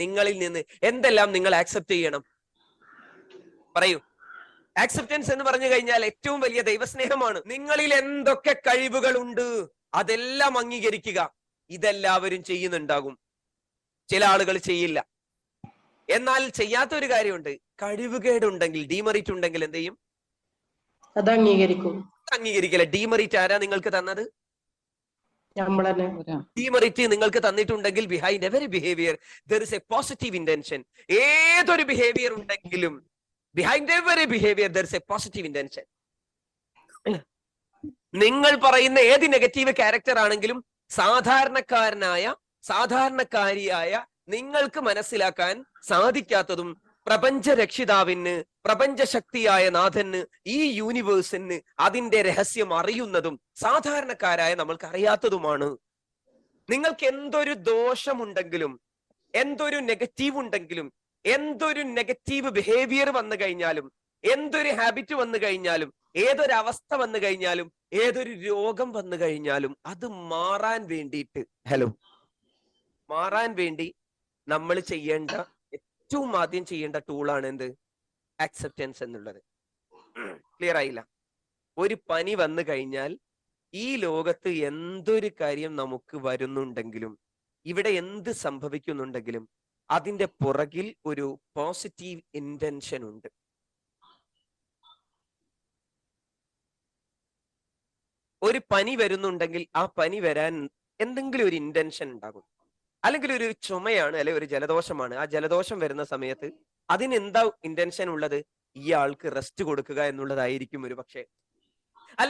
നിങ്ങളിൽ നിന്ന് എന്തെല്ലാം നിങ്ങൾ ആക്സെപ്റ്റ് ചെയ്യണം? പറയൂ. ആക്സെപ്റ്റൻസ് എന്ന് പറഞ്ഞു കഴിഞ്ഞാൽ ഏറ്റവും വലിയ ദൈവസ്നേഹമാണ്. നിങ്ങളിൽ എന്തൊക്കെ കഴിവുകൾ ഉണ്ട് അതെല്ലാം അംഗീകരിക്കുക. ഇതെല്ലാവരും ചെയ്യുന്നുണ്ടാകും. ചില ആളുകൾ ചെയ്യില്ല. എന്നാൽ ചെയ്യാത്ത ഒരു കാര്യമുണ്ട്. കഴിവുകേടുണ്ടെങ്കിൽ ഡീമറിറ്റ് ഉണ്ടെങ്കിൽ എന്ത് ചെയ്യും? അത് അംഗീകരിക്കും. അംഗീകരിക്കില്ല. ഡിമെറിറ്റ് ആരാ നിങ്ങൾക്ക് തന്നത്? ഡീമെറിറ്റ് നിങ്ങൾക്ക് തന്നിട്ടുണ്ടെങ്കിൽ behind every behaviour there is a positive intention ഏതൊരു ബിഹേവിയർ ഉണ്ടെങ്കിലും behind every behaviour there is a positive intention നിങ്ങൾ പറയുന്ന ഏത് നെഗറ്റീവ് ക്യാരക്ടർ ആണെങ്കിലും സാധാരണക്കാരനായ സാധാരണക്കാരിയായ നിങ്ങൾക്ക് മനസ്സിലാക്കാൻ സാധിക്കാത്തതും പ്രപഞ്ച രക്ഷിതാവിന് പ്രപഞ്ച ശക്തിയായ നാഥന് ഈ യൂണിവേഴ്സിന് അതിന്റെ രഹസ്യം അറിയുന്നതും സാധാരണക്കാരായ നമ്മൾക്ക് അറിയാത്തതുമാണ് നിങ്ങൾക്ക് എന്തൊരു ദോഷമുണ്ടെങ്കിലും എന്തൊരു നെഗറ്റീവ് ഉണ്ടെങ്കിലും എന്തൊരു നെഗറ്റീവ് ബിഹേവിയർ വന്നു കഴിഞ്ഞാലും എന്തൊരു ഹാബിറ്റ് വന്നു കഴിഞ്ഞാലും ഏതൊരു അവസ്ഥ വന്നു കഴിഞ്ഞാലും ഏതൊരു രോഗം വന്നു കഴിഞ്ഞാലും അത് മാറാൻ വേണ്ടിയിട്ട് ഹലോ മാറാൻ വേണ്ടി നമ്മൾ ചെയ്യേണ്ട ഏറ്റവും ആദ്യം ചെയ്യേണ്ട ടൂളാണ് എന്ത്? ആക്സെപ്റ്റൻസ് എന്നുള്ളത്. ക്ലിയർ ആയില്ല. ഒരു പനി വന്നു കഴിഞ്ഞാൽ ഈ ലോകത്ത് എന്തൊരു കാര്യം നമുക്ക് വരുന്നുണ്ടെങ്കിലും ഇവിടെ എന്ത് സംഭവിക്കുന്നുണ്ടെങ്കിലും അതിന്റെ പുറകിൽ ഒരു പോസിറ്റീവ് ഇന്റൻഷൻ ഉണ്ട്. ഒരു പനി വരുന്നുണ്ടെങ്കിൽ ആ പനി വരാൻ എന്തെങ്കിലും ഒരു ഇന്റൻഷൻ ഉണ്ടാകും. അല്ലെങ്കിൽ ഒരു ചുമയാണ് അല്ലെങ്കിൽ ഒരു ജലദോഷമാണ്. ആ ജലദോഷം വരുന്ന സമയത്ത് അതിന് എന്താ ഇന്റൻഷൻ ഉള്ളത്? ഈ ആൾക്ക് റെസ്റ്റ് കൊടുക്കുക എന്നുള്ളതായിരിക്കും ഒരു പക്ഷേ